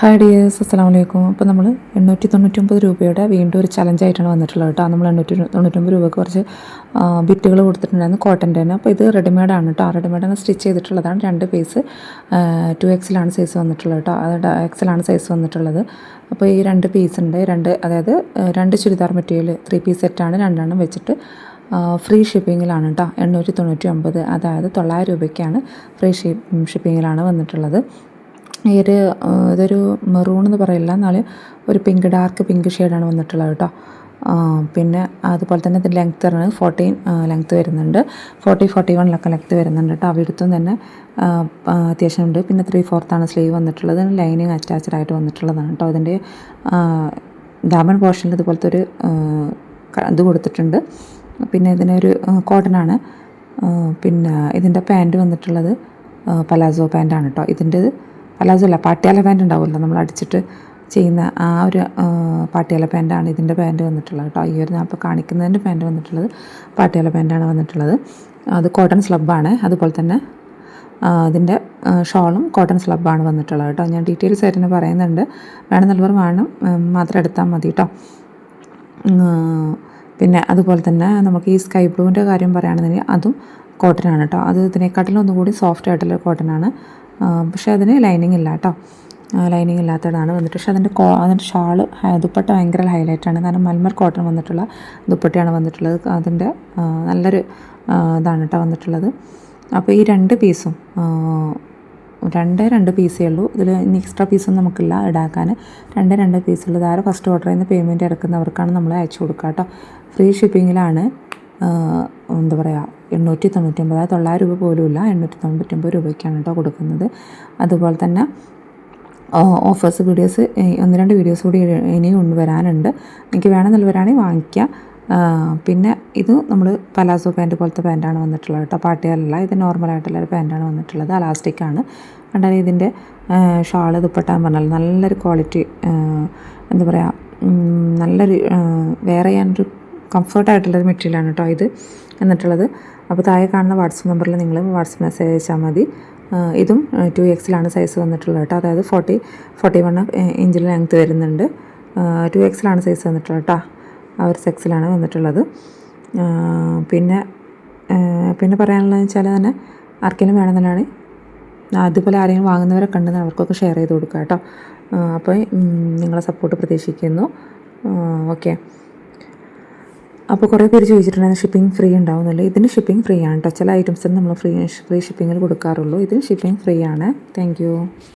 Hi dears അസ്സാം വലൈക്കും അപ്പോൾ നമ്മൾ എണ്ണൂറ്റി തൊണ്ണൂറ്റൊമ്പത് രൂപയുടെ വീണ്ടും ഒരു ചലഞ്ചായിട്ടാണ് വന്നിട്ടുള്ളത് കേട്ടോ. നമ്മൾ എണ്ണൂറ്റി തൊണ്ണൂറ്റൊമ്പത് രൂപയ്ക്ക് കുറച്ച് ബിറ്റുകൾ കൊടുത്തിട്ടുണ്ടായിരുന്നു കോട്ടന്റെ തന്നെ. അപ്പോൾ ഇത് റെഡിമെയ്ഡാണ് കേട്ടോ. ആണ് സ്റ്റിച്ച് ചെയ്തിട്ടുള്ളതാണ്. രണ്ട് പീസ് ടു എക്സിലാണ് സൈസ് വന്നിട്ടുള്ളത് കേട്ടോ. അത് എക്സിലാണ് സൈസ് വന്നിട്ടുള്ളത്. അപ്പോൾ ഈ രണ്ട് പീസ് ഉണ്ട്. രണ്ട് അതായത് രണ്ട് ചുരിദാർ മെറ്റീരിയൽ ത്രീ പീസ് സെറ്റാണ് രണ്ടെണ്ണം വെച്ചിട്ട് ഫ്രീ ഷിപ്പിങ്ങിലാണ് കേട്ടോ എണ്ണൂറ്റി തൊണ്ണൂറ്റി ഒമ്പത് അതായത് തൊള്ളായിരം രൂപയ്ക്കാണ് ഫ്രീ ഷിപ്പിങ്ങിലാണ് വന്നിട്ടുള്ളത്. ഈ ഒരു ഇതൊരു മെറൂൺ എന്ന് പറയില്ല. എന്നാൽ ഒരു പിങ്ക് ഡാർക്ക് പിങ്ക് ഷെയ്ഡാണ് വന്നിട്ടുള്ളത് കേട്ടോ. പിന്നെ അതുപോലെ തന്നെ ഇതിന്റെ ലെങ്ത്ത് പറയുന്നത് ഫോർട്ടീൻ ലെങ്ത്ത് വരുന്നുണ്ട്. ഫോർട്ടി ഫോർട്ടി വണ്ണിലൊക്കെ ലെങ്ത്ത് വരുന്നുണ്ട് കേട്ടോ. അവിടുത്തും തന്നെ അത്യാവശ്യം ഉണ്ട്. പിന്നെ ത്രീ ഫോർത്താണ് സ്ലീവ് വന്നിട്ടുള്ളത്. ലൈനിങ് അറ്റാച്ച്ഡ് ആയിട്ട് വന്നിട്ടുള്ളതാണ് കേട്ടോ. അതിന്റെ ദാമൻ പോർഷനിൽ ഇതുപോലത്തെ ഒരു ഇത് കൊടുത്തിട്ടുണ്ട്. പിന്നെ ഇതിനൊരു കോട്ടനാണ് പിന്നെ ഇതിന്റെ പാന്റ് വന്നിട്ടുള്ളത് പലാസോ പാന്റാണ് കേട്ടോ. ഇതിന്റെ പലാസോ അല്ല പാട്ടിയാല പാന്റ് ഉണ്ടാവുമല്ലോ. നമ്മൾ അടിച്ചിട്ട് ചെയ്യുന്ന ആ ഒരു പാട്ടിയാല പാന്റാണ് ഇതിന്റെ പാന്റ് വന്നിട്ടുള്ളത് കേട്ടോ. ഈ ഒരു ഞാൻ ഇപ്പോൾ കാണിക്കുന്നതിന്റെ പാന്റ് വന്നിട്ടുള്ളത് പാട്ടിയാല പാന്റാണ് വന്നിട്ടുള്ളത്. അത് കോട്ടൺ സ്ലബാണ് അതുപോലെ തന്നെ അതിന്റെ ഷോളും കോട്ടൺ സ്ലബാണ് വന്നിട്ടുള്ളത് കേട്ടോ. ഞാൻ ഡീറ്റെയിൽസ് ആയിട്ട് തന്നെ പറയുന്നുണ്ട്. വേണമെന്നുള്ളവർ വേണം മാത്രം എടുത്താൽ മതി കേട്ടോ. പിന്നെ അതുപോലെ തന്നെ നമുക്ക് ഈ സ്കൈ ബ്ലൂവിന്റെ കാര്യം പറയുകയാണെന്നുണ്ടെങ്കിൽ അതും കോട്ടനാണ് കേട്ടോ. അത് ഇതിനെക്കാട്ടിലും ഒന്നുകൂടി സോഫ്റ്റ് ആയിട്ടുള്ള കോട്ടനാണ് പക്ഷേ അതിന് ലൈനിങ് ഇല്ല കേട്ടോ ലൈനിങ് ഇല്ലാത്തതാണ് വന്നിട്ട്. പക്ഷേ അതിന്റെ കോ അതിന്റെ ഷാൾ ദുപ്പട്ട ഭയങ്കര ഹൈലൈറ്റാണ് കാരണം മൽമർ കോട്ടൺ വന്നിട്ടുള്ള ദുപ്പട്ടയാണ് വന്നിട്ടുള്ളത്. അതിന്റെ നല്ലൊരു ഇതാണ് കേട്ടോ വന്നിട്ടുള്ളത്. അപ്പോൾ ഈ രണ്ട് പീസും രണ്ടേ രണ്ട് പീസേ ഉള്ളൂ. ഇതിൽ ഇനി എക്സ്ട്രാ പീസൊന്നും നമുക്കില്ല ഇടാക്കാൻ. രണ്ടേ രണ്ട് പീസുള്ളത് ആരും ഫസ്റ്റ് ഓർഡർ ചെയ്യുന്ന പേയ്മെന്റ് ഇറക്കുന്നവർക്കാണ് നമ്മൾ അയച്ചു കൊടുക്കുക കേട്ടോ ഫ്രീ ഷിപ്പിങ്ങിലാണ് എന്താ പറയുക എണ്ണൂറ്റി തൊണ്ണൂറ്റൊമ്പത് അതായത് തൊള്ളായിരം രൂപ പോലും ഇല്ല എണ്ണൂറ്റി തൊണ്ണൂറ്റൊമ്പത് രൂപയ്ക്കാണ് കേട്ടോ കൊടുക്കുന്നത്. അതുപോലെ തന്നെ ഓഫേഴ്സ് വീഡിയോസ് ഒന്ന് രണ്ട് വീഡിയോസ് കൂടി ഇനിയും കൊണ്ടുവരാനുണ്ട് എനിക്ക് വേണമെന്നുള്ളവരാണെങ്കിൽ വാങ്ങിക്കുക പിന്നെ ഇത് നമ്മൾ പലാസോ പാന്റ് പോലത്തെ പാന്റാണ് വന്നിട്ടുള്ളത് കേട്ടോ. പാട്ടിയാലല്ല ഇത് നോർമലായിട്ടുള്ള ഒരു പാന്റാണ് വന്നിട്ടുള്ളത്. അലാസ്റ്റിക്കാണ് കണ്ടാൽ ഇതിന്റെ ഷാൾ ദുപ്പട്ടാൻ പറഞ്ഞാൽ നല്ലൊരു ക്വാളിറ്റി എന്താ പറയുക നല്ലൊരു വേറെ ഞാനൊരു കംഫർട്ടായിട്ടുള്ളൊരു മെറ്റീരിയലാണ് കേട്ടോ ഇത്. എന്നിട്ടുള്ളത്. അപ്പോൾ താഴെ കാണുന്ന വാട്സപ്പ് നമ്പറിൽ നിങ്ങൾ വാട്സപ്പ് മെസ്സേജ് അയച്ചാൽ മതി. ഇതും ടു എക്സിലാണ് സൈസ് വന്നിട്ടുള്ളത് കേട്ടോ. അതായത് ഫോർട്ടി ഫോർട്ടി വൺ ഇഞ്ചിൽ ലെങ്ത്ത് വരുന്നുണ്ട് ടു എക്സിലാണ് സൈസ് വന്നിട്ടുള്ളത് കേട്ടോ. ആ ഒരു സെക്സിലാണ് വന്നിട്ടുള്ളത്. പിന്നെ പിന്നെ പറയാനുള്ളതെന്ന് വെച്ചാൽ തന്നെ ആർക്കെങ്കിലും വേണമെന്നുള്ളതാണ് അതുപോലെ ആരെങ്കിലും വാങ്ങുന്നവരെ ഉണ്ടെന്ന് അവർക്കൊക്കെ ഷെയർ ചെയ്ത് കൊടുക്കുക കേട്ടോ. അപ്പോൾ നിങ്ങളെ സപ്പോർട്ട് പ്രതീക്ഷിക്കുന്നു. ഓക്കെ അപ്പോൾ കുറേ പേര് ചോദിച്ചിട്ടുണ്ടായിരുന്നു ഷിപ്പിംഗ് ഫ്രീ ഉണ്ടാവുന്നല്ലോ ഇതിന് ഷിപ്പിംഗ് ഫ്രീ ആണ് കേട്ടോ ചില നമ്മൾ ഫ്രീ ഫ്രീ ഷിപ്പിങ്ങിൽ കൊടുക്കാറുള്ളൂ. ഇതിന് ഷിപ്പിംഗ് ഫ്രീ ആണ്. താങ്ക്